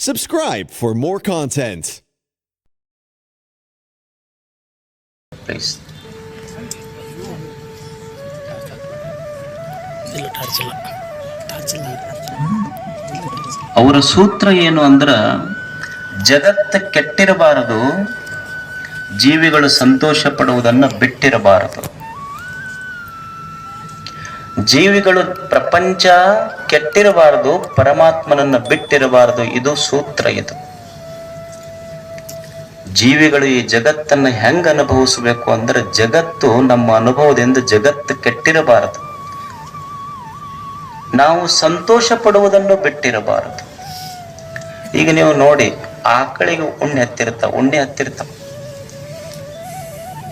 Subscribe for more content. ಅವರ ಸೂತ್ರ ಏನು ಅಂದ್ರ ಜಗತ್ತು ಕೆಟ್ಟಿರಬಾರದು ಜೀವಿಗಳು ಸಂತೋಷ ಪಡುವುದನ್ನು ಬಿಟ್ಟಿರಬಾರದು ಜೀವಿಗಳು ಪ್ರಪಂಚ ಕೆಟ್ಟಿರಬಾರದು, ಪರಮಾತ್ಮನನ್ನ ಬಿಟ್ಟಿರಬಾರದು, ಇದು ಸೂತ್ರ ಇದು. ಜೀವಿಗಳು ಈ ಜಗತ್ತನ್ನ ಹೆಂಗ ಅನುಭವಿಸಬೇಕು ಅಂದ್ರೆ ಜಗತ್ತು ನಮ್ಮ ಅನುಭವದಿಂದ ಜಗತ್ತು ಕೆಟ್ಟಿರಬಾರದು. ನಾವು ಸಂತೋಷ ಪಡುವುದನ್ನು ಬಿಟ್ಟಿರಬಾರದು. ಈಗ ನೀವು ನೋಡಿ, ಆಕಳಿಗೆ ಉಣ್ಣೆ ಹತ್ತಿರ್ತಾವ ಉಣ್ಣೆ ಹತ್ತಿರ್ತಾವ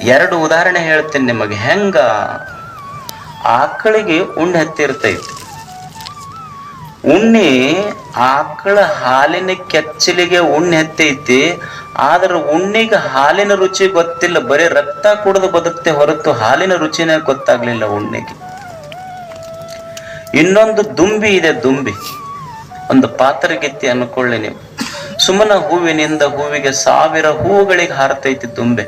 ಎರಡು ಉದಾಹರಣೆ ಹೇಳ್ತೀನಿ ನಿಮಗೆ. ಹೆಂಗ ಆಕಳಿಗೆ ಉಣ್ಣೆ ಹತ್ತಿರ್ತೈತಿ. ಉಣ್ಣೆ ಆಕಳ ಹಾಲಿನ ಕೆಚ್ಚಲಿಗೆ ಉಣ್ಣೆ ಹತ್ತೈತಿ, ಆದ್ರೆ ಉಣ್ಣಿಗೆ ಹಾಲಿನ ರುಚಿ ಗೊತ್ತಿಲ್ಲ, ಬರೀ ರಕ್ತ ಕುಡಿದು ಬದುಕ್ತೆ ಹೊರತು ಹಾಲಿನ ರುಚಿನೇ ಗೊತ್ತಾಗ್ಲಿಲ್ಲ ಉಣ್ಣಿಗೆ. ಇನ್ನೊಂದು ದುಂಬಿ ಇದೆ ದುಂಬಿ. ಒಂದು ಪಾತ್ರಗಿತ್ತಿ ಅನ್ಕೊಳ್ಳಿ ನೀವು. ಸುಮ್ಮನ ಹೂವಿನಿಂದ ಹೂವಿಗೆ ಸಾವಿರ ಹೂವುಗಳಿಗೆ ಹಾರತೈತಿ ದುಂಬೆ.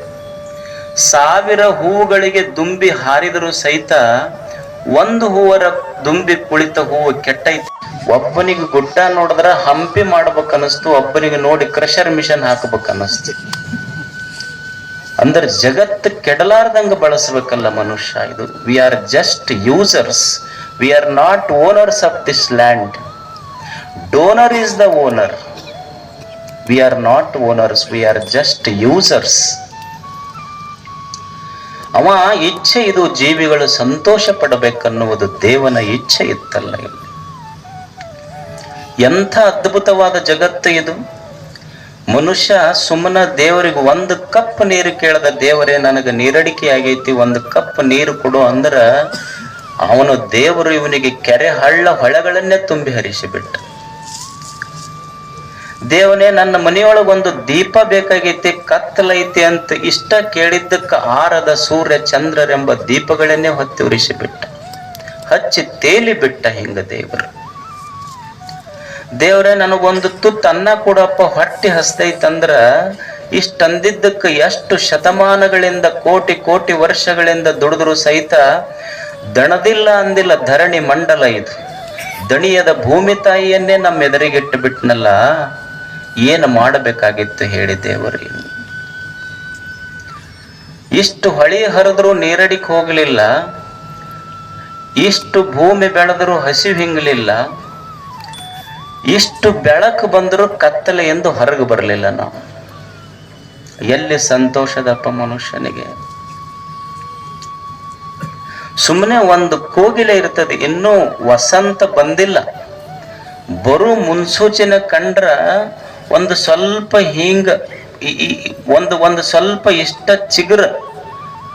ಸಾವಿರ ಹೂವುಗಳಿಗೆ ದುಂಬಿ ಹಾರಿದರೂ ಸಹಿತ ಒಂದು ಹೂವರ ದುಂಬಿ ಕುಳಿತ ಹೂವು ಕೆಟ್ಟೈತಿ. ಒಬ್ಬನಿಗೆ ಗುಡ್ಡ ನೋಡಿದ್ರ ಹಂಪಿ ಮಾಡ್ಬೇಕನ್ನಿಸ್ತು, ಒಬ್ಬನಿಗೆ ನೋಡಿ ಕ್ರಷರ್ ಮಿಷನ್ ಹಾಕಬೇಕನ್ನಿಸ್ತು. ಅಂದ್ರೆ ಜಗತ್ತು ಕೆಡಲಾರ್ದಂಗ ಬಳಸಬೇಕಲ್ಲ ಮನುಷ್ಯ ಇದು. We are just users we are not owners of this land donor is the owner we are not owners we are just users ಅವ ಇಚ್ಛೆ ಇದು ಜೀವಿಗಳು ಸಂತೋಷ ಪಡಬೇಕನ್ನುವುದು ದೇವನ ಇಚ್ಛೆ ಇತ್ತಲ್ಲ ಇಲ್ಲಿ. ಎಂಥ ಅದ್ಭುತವಾದ ಜಗತ್ತು ಇದು. ಮನುಷ್ಯ ಸುಮ್ಮನ ದೇವರಿಗೆ ಒಂದು ಕಪ್ ನೀರು ಕೇಳದ ದೇವರೇ ನನಗೆ ನೀರಡಿಕೆ ಆಗೈತಿ, ಒಂದು ಕಪ್ ನೀರು ಕೊಡು ಅಂದ್ರ ಅವನು ದೇವರು ಇವನಿಗೆ ಕೆರೆ ಹಳ್ಳ ಹೊಳೆಗಳನ್ನೇ ತುಂಬಿ ಹರಿಸಿಬಿಟ್ಟ. ದೇವನೇ, ನನ್ನ ಮನೆಯೊಳಗೊಂದು ದೀಪ ಬೇಕಾಗೈತಿ ಕತ್ತಲೈತಿ ಅಂತ ಇಷ್ಟ ಕೇಳಿದ್ದಕ್ಕೆ ಆರದ ಸೂರ್ಯ ಚಂದ್ರರೆಂಬ ದೀಪಗಳನ್ನೇ ಹೊತ್ತಿ ಉರಿಸಿಬಿಟ್ಟ. ಹಚ್ಚಿ ತೇಲಿ ಬಿಟ್ಟ ಹಿಂಗ ದೇವರು. ದೇವ್ರೆ, ನನಗೊಂದು ತುತ್ತು ಅನ್ನ ಕೊಡಪ್ಪ, ಹೊಟ್ಟೆ ಹಸ್ತೈತಂದ್ರ ಇಷ್ಟಂದಿದ್ದಕ್ಕೆ ಎಷ್ಟು ಶತಮಾನಗಳಿಂದ, ಕೋಟಿ ಕೋಟಿ ವರ್ಷಗಳಿಂದ ದುಡಿದ್ರು ಸಹಿತ ದಣದಿಲ್ಲ ಅಂದಿಲ್ಲ ಧರಣಿ ಮಂಡಲ ಇದು. ದಣಿಯದ ಭೂಮಿ ತಾಯಿಯನ್ನೇ ನಮ್ಮ ಎದುರಿಗಿಟ್ಟು ಬಿಟ್ನಲ್ಲ ಏನು ಮಾಡಬೇಕಾಗಿತ್ತು ಹೇಳಿ ದೇವರು? ಇಷ್ಟು ಹೊಳಿ ಹರಿದ್ರು ನೀರಡಿಕ್ ಹೋಗಲಿಲ್ಲ, ಇಷ್ಟು ಭೂಮಿ ಬೆಳೆದರೂ ಹಸಿವು ಹಿಂಗಲಿಲ್ಲ, ಇಷ್ಟು ಬೆಳಕು ಬಂದರೂ ಕತ್ತಲೆ ಎಂದು ಹೊರಗೆ ಬರಲಿಲ್ಲ ನಾವು. ಎಲ್ಲಿ ಸಂತೋಷದಪ್ಪ ಮನುಷ್ಯನಿಗೆ? ಸುಮ್ಮನೆ ಒಂದು ಕೋಗಿಲೆ ಇರ್ತದೆ, ಇನ್ನೂ ವಸಂತ ಬಂದಿಲ್ಲ. ಬರು ಮುನ್ಸೂಚನೆ ಕಂಡ್ರ ಒಂದು ಸ್ವಲ್ಪ ಹಿಂಗ ಒಂದು ಒಂದು ಸ್ವಲ್ಪ ಇಷ್ಟ ಚಿಗುರ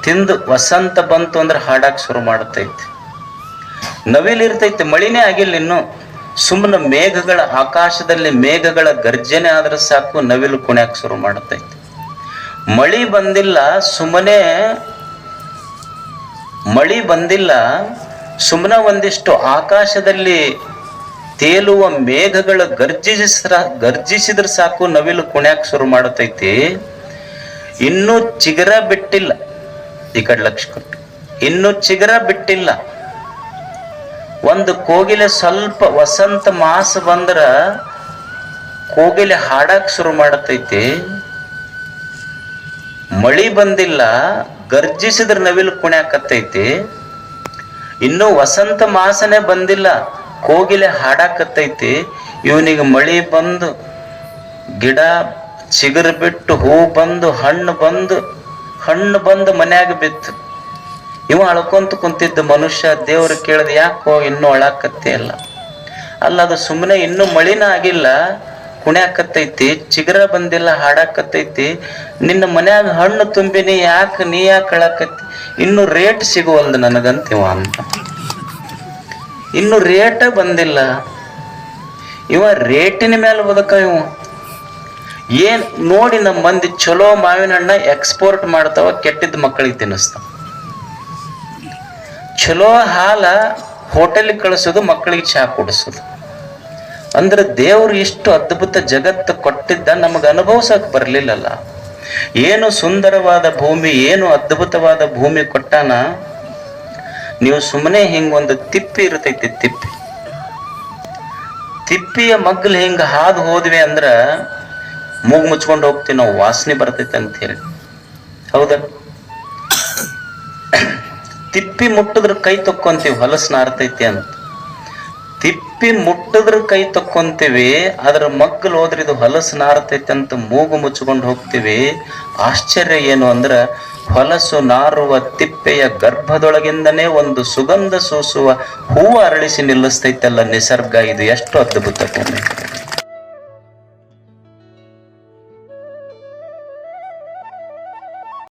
ತಿಂದು ವಸಂತ ಬಂತು ಅಂದ್ರೆ ಹಾಡಾಕ್ ಶುರು ಮಾಡತೈತಿ ನವಿಲ್ ಇರ್ತೈತಿ, ಮಳಿನೇ ಆಗಿಲ್ಲ ಇನ್ನು. ಸುಮ್ಮನೆ ಮೇಘಗಳ, ಆಕಾಶದಲ್ಲಿ ಮೇಘಗಳ ಗರ್ಜನೆ ಆದ್ರೆ ಸಾಕು, ನವಿಲು ಕುಣ್ಯಾಕ್ ಶುರು ಮಾಡತೈತಿ ಮಳಿ ಬಂದಿಲ್ಲ, ಸುಮ್ಮನೆ ಮಳಿ ಬಂದಿಲ್ಲ ಸುಮ್ಮನೆ ಒಂದಿಷ್ಟು ಆಕಾಶದಲ್ಲಿ ತೇಲುವ ಮೇಘಗಳ ಗರ್ಜಿಸ ಗರ್ಜಿಸಿದ್ರೆ ಸಾಕು ನವಿಲು ಕುಣ್ಯಾಕ್ ಶುರು ಮಾಡತೈತಿ ಇನ್ನೂ ಚಿಗರ ಬಿಟ್ಟಿಲ್ಲ ಈ ಕಡೆ ಲಕ್ಷ ಕೊಟ್ಟು ಇನ್ನೂ ಚಿಗರ ಬಿಟ್ಟಿಲ್ಲ. ಒಂದು ಕೋಗಿಲೆ ಸ್ವಲ್ಪ ವಸಂತ ಮಾಸ ಬಂದ್ರ ಕೋಗಿಲೆ ಹಾಡಕ್ ಶುರು ಮಾಡತೈತಿ ಮಳಿ ಬಂದಿಲ್ಲ, ಗರ್ಜಿಸಿದ್ರ ನವಿಲು ಕುಣ್ಯಾಕತ್ತೈತಿ. ಇನ್ನು ವಸಂತ ಮಾಸನೇ ಬಂದಿಲ್ಲ. ಕೋಗಿಲೆ ಹಾಡಾಕತ್ತೈತಿ, ಇವನಿಗೆ ಮಳೆ ಬಂದು ಗಿಡ ಚಿಗುರು ಬಿಟ್ಟು ಹೂ ಬಂದು ಹಣ್ಣು ಬಂದು ಹಣ್ಣು ಬಂದು ಮನ್ಯಾಗ ಬಿತ್ತು. ಇವ ಅಳ್ಕೊಂತ ಕುಂತಿದ್ದ ಮನುಷ್ಯ ದೇವ್ರು ಕೇಳಿದ, ಯಾಕೋ ಇನ್ನೂ ಅಳಾಕತ್ತೆ ಅಲ್ಲ ಅಲ್ಲ, ಅದು ಸುಮ್ಮನೆ ಇನ್ನೂ ಮಳಿನ ಆಗಿಲ್ಲ, ಕುಣ್ಯಾಕತ್ತೈತಿ, ಚಿಗರ ಬಂದಿಲ್ಲ, ಹಾಡಾಕತ್ತೈತಿ. ನಿನ್ನ ಮನ್ಯಾಗ ಹಣ್ಣು ತುಂಬಿನಿ, ಯಾಕೆ ನೀ ಯಾಕೆ ಅಳಾಕತ್ತಿ? ಇನ್ನು ರೇಟ್ ಸಿಗುವಲ್ದು ನನಗಂತಿವ ಅಂತ. ಇನ್ನು ರೇಟ ಬಂದಿಲ್ಲ. ಇವ ರೇಟಿನ ಮೇಲೆ ಬದುಕ ಇವ. ಏನ್ ನೋಡಿ ನಮ್ಮ ಮಂದಿ ಚಲೋ ಮಾವಿನ ಹಣ್ಣ ಎಕ್ಸ್ಪೋರ್ಟ್ ಮಾಡ್ತಾವ ಕೆಟ್ಟಿದ್ದ ಮಕ್ಕಳಿಗೆ ತಿನ್ನಿಸ್ತಾವ. ಚಲೋ ಹಾಲ ಹೋಟೆಲ್ಗೆ ಕಳಿಸೋದು, ಮಕ್ಕಳಿಗೆ ಚಹಾ ಕುಡಿಸೋದು. ಅಂದ್ರೆ ದೇವ್ರು ಇಷ್ಟು ಅದ್ಭುತ ಜಗತ್ತು ಕೊಟ್ಟಿದ್ದ ನಮಗೆ ಅನುಭವಿಸಕ್ ಬರ್ಲಿಲ್ಲಲ್ಲ. ಏನು ಸುಂದರವಾದ ಭೂಮಿ, ಏನು ಅದ್ಭುತವಾದ ಭೂಮಿ ಕೊಟ್ಟಾನ ನೀವು ಸುಮ್ಮನೆ ಹಿಂಗೊಂದು ತಿಪ್ಪಿ ಇರ್ತೈತಿ ತಿಪ್ಪಿ. ತಿಪ್ಪಿಯ ಮಗ್ಗಲ್ ಹಿಂಗ ಹಾದು ಹೋದ್ವಿ ಅಂದ್ರ ಮೂಗ್ ಮುಚ್ಕೊಂಡು ಹೋಗ್ತೀವಿ, ನಾವು ವಾಸನೆ ಬರ್ತೈತೆ ಅಂತ ಹೇಳಿ. ಹೌದ? ತಿಪ್ಪಿ ಮುಟ್ಟದ್ರ ಕೈ ತಕ್ಕೊಂತೀವಿ, ಹೊಲಸ್ ನಾರ್ತೈತಿ ಅಂತ. ತಿಪ್ಪಿ ಮುಟ್ಟಿದ್ರ ಕೈ ತಕ್ಕೊಂತೀವಿ ಅದ್ರ ಮಗ್ಗಲ್ ಹೋದ್ರೆ ಇದು ಹೊಲಸು ನಾರತೈತೆ ಅಂತ ಮೂಗು ಮುಚ್ಕೊಂಡು ಹೋಗ್ತೀವಿ. ಆಶ್ಚರ್ಯ ಏನು ಅಂದ್ರೆ, ಹೊಲಸು ನಾರುವ ತಿಪ್ಪೆಯ ಗರ್ಭದೊಳಗಿಂದನೇ ಒಂದು ಸುಗಂಧ ಸೂಸುವ ಹೂವು ಅರಳಿಸಿ ನಿಲ್ಲಿಸ್ತೈತಲ್ಲ ನಿಸರ್ಗ. ಇದು ಎಷ್ಟು ಅದ್ಭುತ